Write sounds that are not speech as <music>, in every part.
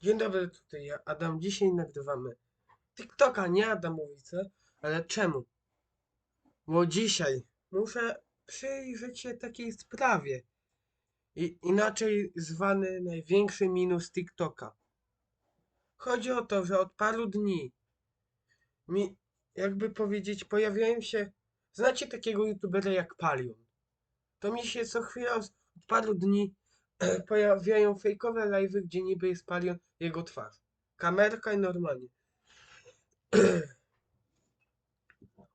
Dzień dobry, tutaj ja, Adam. Dzisiaj nagrywamy TikToka, nie Adamowice, ale czemu? Bo dzisiaj muszę przyjrzeć się takiej sprawie. I, inaczej zwany największy minus TikToka. Chodzi o to, że od paru dni mi, jakby powiedzieć, pojawiają się. Znacie takiego youtubera jak Palion? To mi się co chwila od paru dni <clears throat> pojawiają fejkowe live'y, gdzie niby jest Palion jego twarz. Kamerka i normalnie. <clears throat>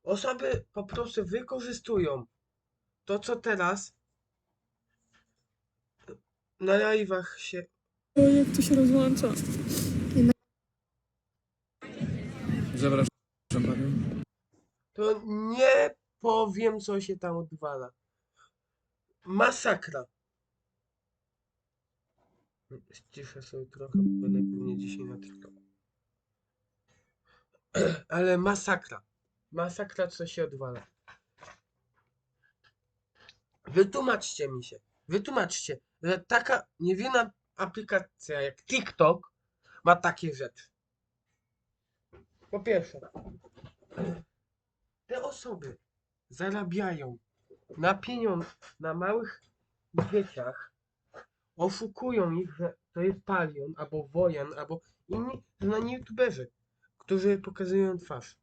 Osoby po prostu wykorzystują to, co teraz na live'ach się O, jak to się rozłącza. Zapraszam panią. to nie powiem, co się tam odwala. Masakra. Ściszę sobie trochę, bo będę pewnie dzisiaj na TikToku. <clears throat> Ale masakra. Masakra, co się odwala. Wytłumaczcie mi się. Wytłumaczcie, że taka niewinna aplikacja jak TikTok ma takie rzeczy. Po pierwsze, te osoby zarabiają na pieniądz, na małych dzieciach, oszukują ich, że to jest Palion, albo Wojan, albo inni znani youtuberzy, którzy pokazują twarz.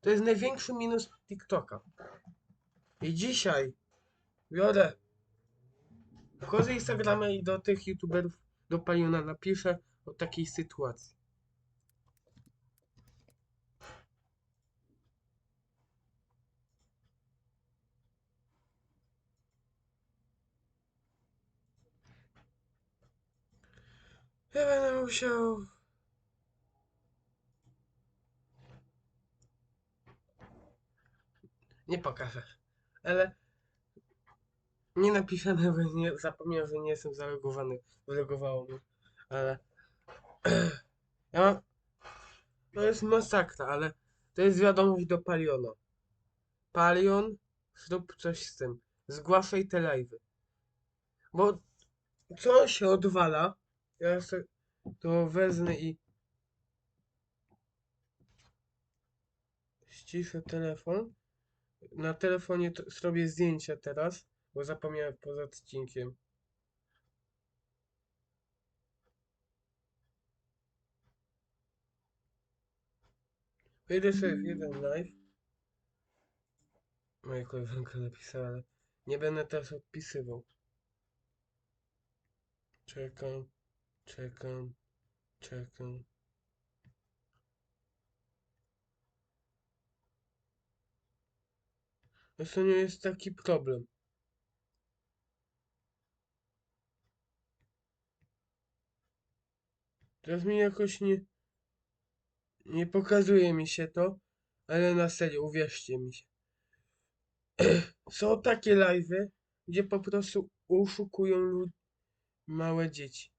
To jest największy minus TikToka. I dzisiaj biorę, wchodzę Instagrama i do tych youtuberów, do Paliona napiszę o takiej sytuacji. Ja będę musiał. Nie pokażę, ale nie napisane, <laughs> bo nie zapomniałem, że nie jestem zalogowany. Wylogowało mnie, ale <clears throat> ja mam. To jest masakra, ale to jest wiadomość do Paliona. Palion, zrób coś z tym. Zgłaszaj te live'y. Bo co się odwala, ja sobie to wezmę i ściszę telefon. Na telefonie zrobię zdjęcia teraz, bo zapomniałem poza odcinkiem. Wejdę sobie w jeden live. Moja koleżanka napisała, ale nie będę teraz odpisywał. Czekam. Czekam, czekam. Zresztą nie jest taki problem. Teraz mi jakoś nie... Nie pokazuje mi się to, ale na serio, uwierzcie mi się. <clears throat> Są takie live'y, gdzie po prostu oszukują lud... małe dzieci.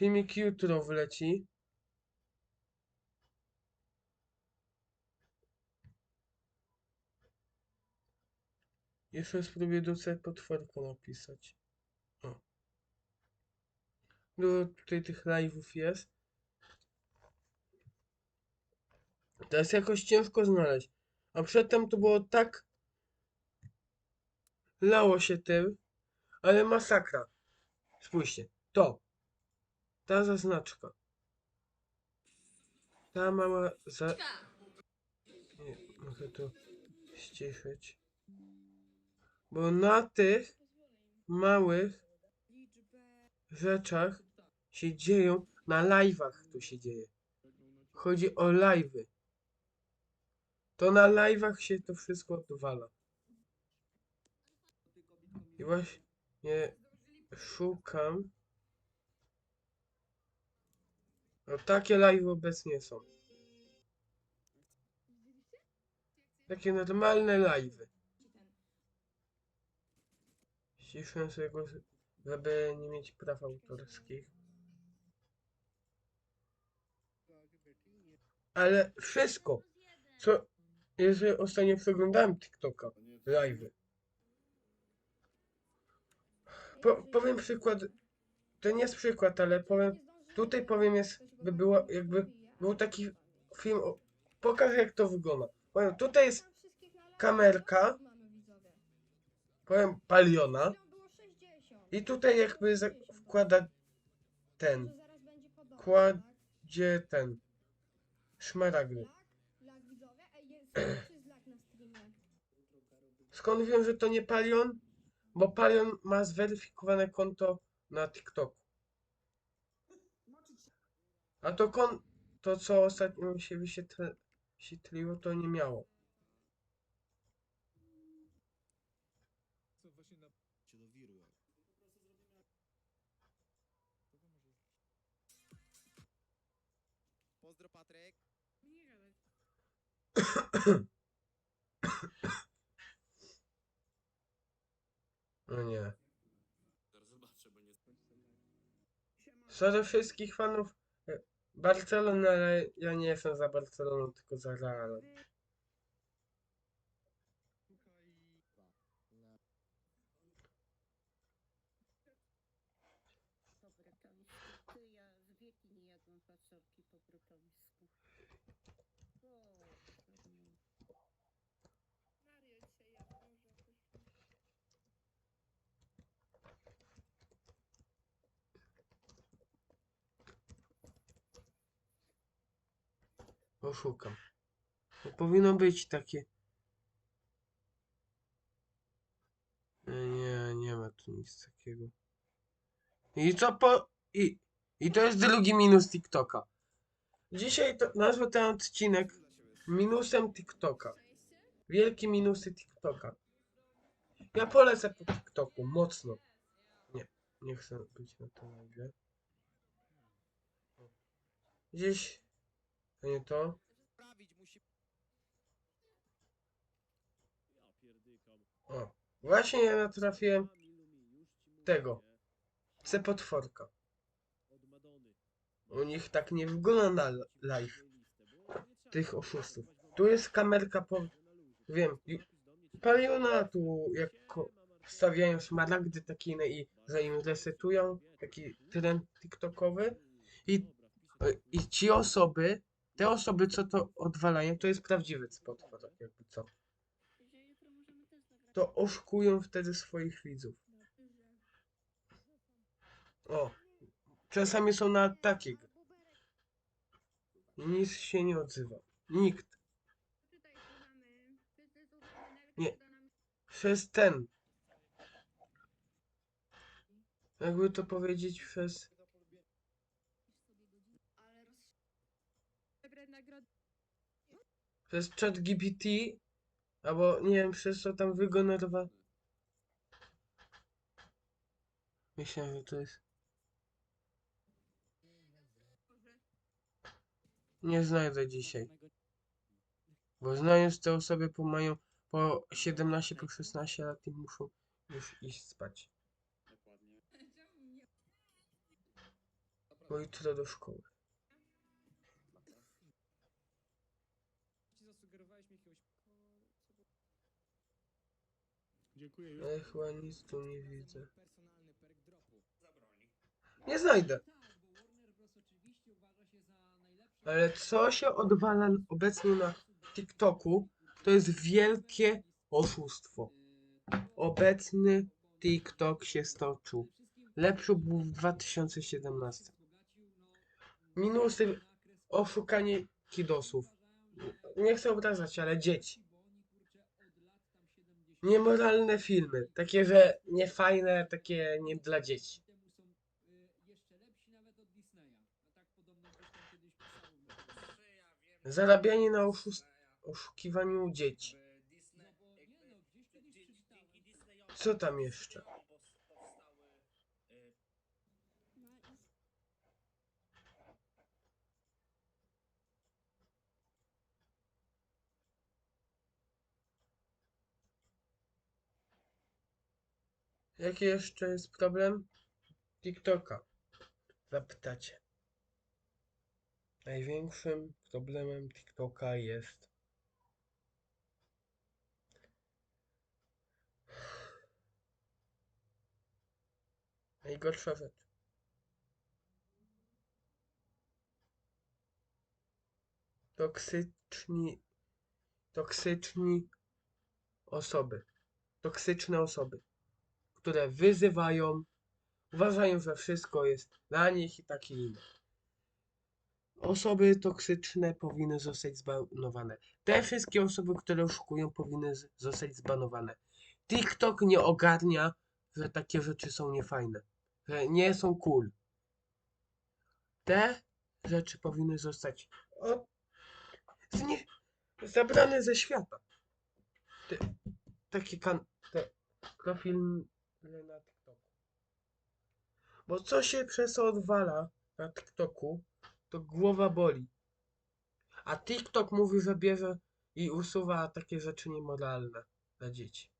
Filmik jutro wleci. Jeszcze spróbuję do sobie potworka napisać. O. Dużo tutaj tych live'ów jest. Teraz jakoś ciężko znaleźć. A przedtem to było tak... Lało się tym, ale masakra. Spójrzcie, to. Ta zaznaczka. Ta mała za... Nie, mogę to ściszyć. Bo na tych małych rzeczach się dzieją, na live'ach to się dzieje. Chodzi o live'y. To na live'ach się to wszystko odwala. I właśnie szukam. No takie live obecnie są. Takie normalne live'y. Ściszę sobie go, żeby nie mieć praw autorskich. Ale wszystko, co... Jeżeli ostatnio przeglądałem TikToka, live'y, Po, powiem przykład, to nie jest przykład, ale powiem, tutaj powiem jest, by było, jakby był taki film, o, pokażę jak to wygląda. Powiem, tutaj jest kamerka, powiem paliona i tutaj jakby wkłada ten, kładzie ten, szmaragdy. <clears throat> Skąd wiem, że to nie Palion? Bo Palion ma zweryfikowane konto na TikToku. A to kon... to co ostatnio się wyświetl- wyświetliło, to nie miało. Pozdro Patryk. No nie. Do wszystkich fanów Barcelony, ale ja nie jestem za Barceloną, tylko za Realem. Po brytońsku. Ty, ja z wieki nie jadłam fasolki po brytońsku. O, pewnie. Oszukam. To powinno być takie. Nie, nie, nie ma tu nic takiego. I co po. I, I to jest drugi minus TikToka. Dzisiaj to, nazwę ten odcinek minusem TikToka. Wielkie minusy TikToka. Ja polecę po TikToku mocno. Nie, nie chcę być na tym live. Gdzieś. To nie to. Sprawić musi. O, właśnie ja natrafiłem tego. C potworka. U nich tak nie wygląda na live. Tych oszustów. Tu jest kamerka po... Wiem. Paliona tu jak wstawiają szmaragdy takie inne i że im resetują. Taki trend tiktokowy. I, I ci osoby, te osoby co to odwalają, to jest prawdziwy potwór, jakby co. To oszukują wtedy swoich widzów. O, czasami są na takie. Nic się nie odzywa. Nikt. Nie. Przez ten. Jakby to powiedzieć przez. Przez chat GPT. Albo nie wiem, przez co tam wygenerowa. Myślałem, że to jest. Nie znajdę dzisiaj. Bo znając te osoby po mają po 17, po 16 lat i muszą już iść spać. Bo jutro do szkoły. Dziękuję. Ale chyba nic tu nie widzę. Personalny perk dropu. Nie znajdę. Ale co się odwala obecnie na TikToku, to jest wielkie oszustwo. Obecny TikTok się stoczył. Lepszy był w 2017. Minusy oszukanie kidosów. Nie chcę obrażać, ale dzieci. Niemoralne filmy. Takie, że niefajne, takie nie dla dzieci. Zarabianie na oszust- oszukiwaniu dzieci. Co tam jeszcze? Jaki jeszcze jest problem? TikToka. Zapytacie. Największym problemem TikToka jest Najgorsza rzecz. Toksyczni, toksyczni osoby, toksyczne osoby, które wyzywają, uważają, że wszystko jest dla nich i takie inne. Osoby toksyczne powinny zostać zbanowane. Te wszystkie osoby, które oszukują, powinny zostać zbanowane. TikTok nie ogarnia, że takie rzeczy są niefajne, że nie są cool. Te rzeczy powinny zostać o, zabrane ze świata. Te, takie kan, te profile na TikToku. Bo co się przez to odwala na TikToku, to głowa boli. A TikTok mówi, że bierze i usuwa takie rzeczy niemoralne dla dzieci.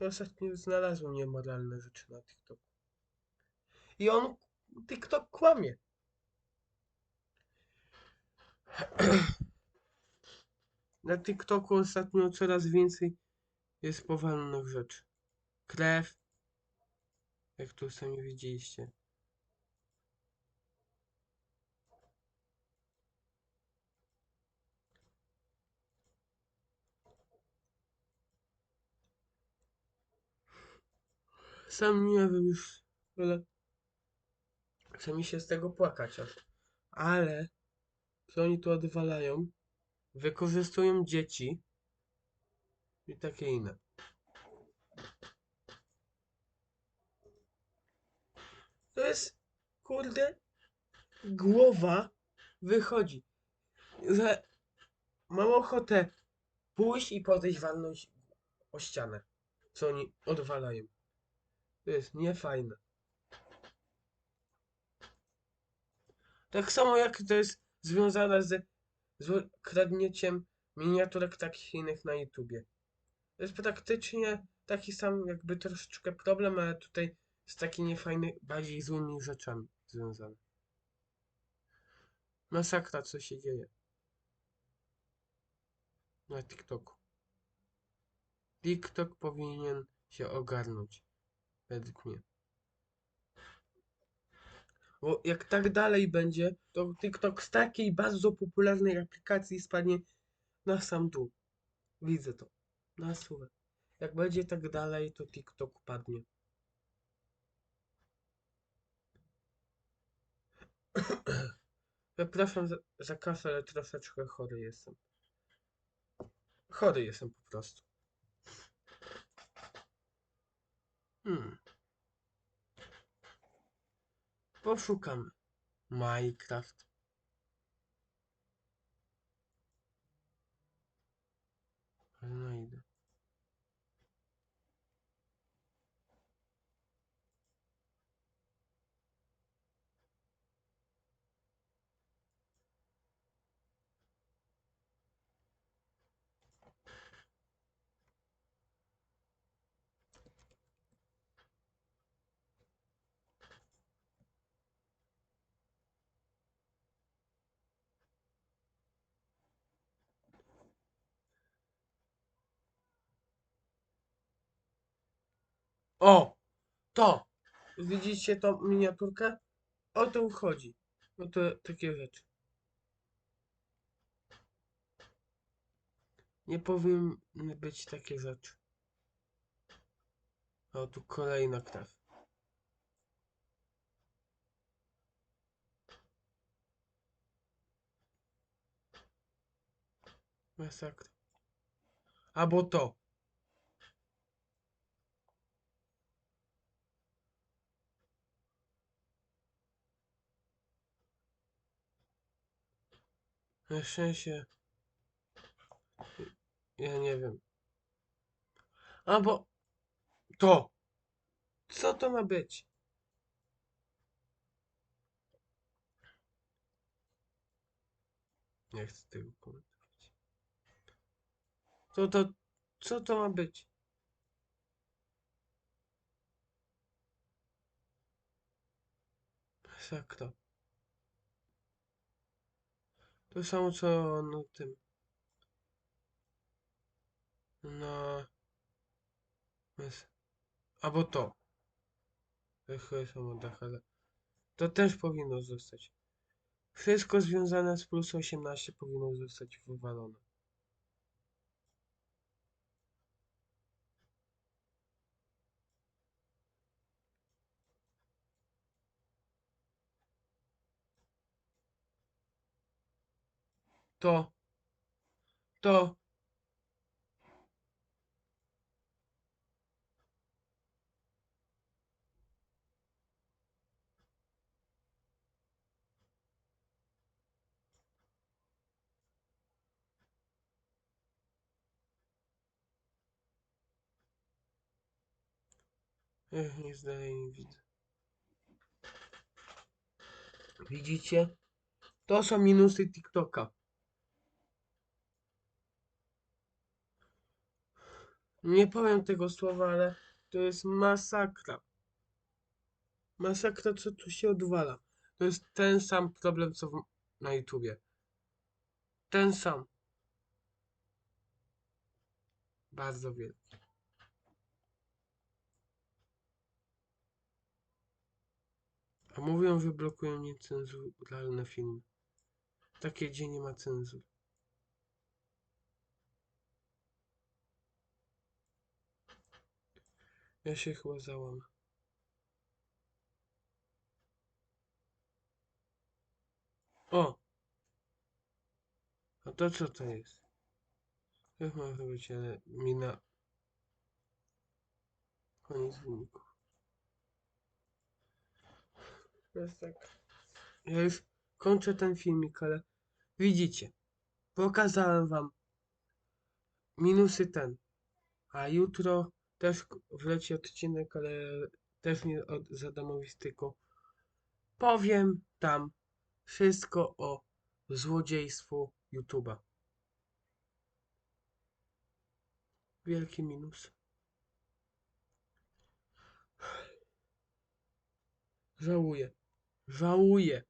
Ostatnio znalazłem niemoralne rzeczy na TikToku. I on, TikTok kłamie. <clears throat> Na TikToku ostatnio coraz więcej jest powalnych rzeczy. Krew. Jak tu sami widzieliście. Sam nie wiem już, ale chce mi się z tego płakać aż. Ale co oni tu odwalają? Wykorzystują dzieci i takie inne. To jest, kurde, głowa wychodzi, że mam ochotę pójść i podejść walnąć o ścianę, co oni odwalają. To jest niefajne. Tak samo jak to jest związane z, z kradnięciem miniaturek takich innych na YouTubie. To jest praktycznie taki sam jakby troszeczkę problem, ale tutaj z taki niefajny, bardziej złymi rzeczami związany. Masakra, co się dzieje. Na TikToku. TikTok powinien się ogarnąć. Według mnie. Bo jak tak dalej będzie, to TikTok z takiej bardzo popularnej aplikacji spadnie na sam dół. Widzę to. Na słowę. Jak będzie tak dalej, to TikTok padnie. <clears throat> Przepraszam za, za kasę, ale troszeczkę chory jestem. Chory jestem po prostu. Hmm. Poszukamy. Minecraft. Znajdę. O! To! Widzicie tą miniaturkę? O to chodzi. No to takie rzeczy. Nie powinny być takie rzeczy. O, tu kolejna krew. Masakra. Albo to. Na szczęście. Ja nie wiem. Albo to. Co to ma być? Nie chcę tego komentować. To to. Co to ma być? Sakra. To samo co na tym. Na. Albo to. Chyba są oddech, ale to też powinno zostać. Wszystko związane z plus 18 powinno zostać wywalone. To, to, Ech, nic dalej nie widzę. Widzicie? To są minusy TikToka. Nie powiem tego słowa, ale to jest masakra. Masakra, co tu się odwala. To jest ten sam problem, co w, na YouTubie. Ten sam. Bardzo wielki. A mówią, że blokują niecenzuralne filmy. Takie, gdzie nie ma cenzur. Ja się chyba załamę. O! A to co to jest? Jak może być, ale mina... Koniec wyników. Jest tak. Ja już kończę ten filmik, ale widzicie, pokazałem wam minusy ten, a jutro też wleci odcinek, ale też nie od, za domowistyką. Powiem tam wszystko o złodziejstwu YouTube'a. Wielki minus. Żałuję. Żałuję.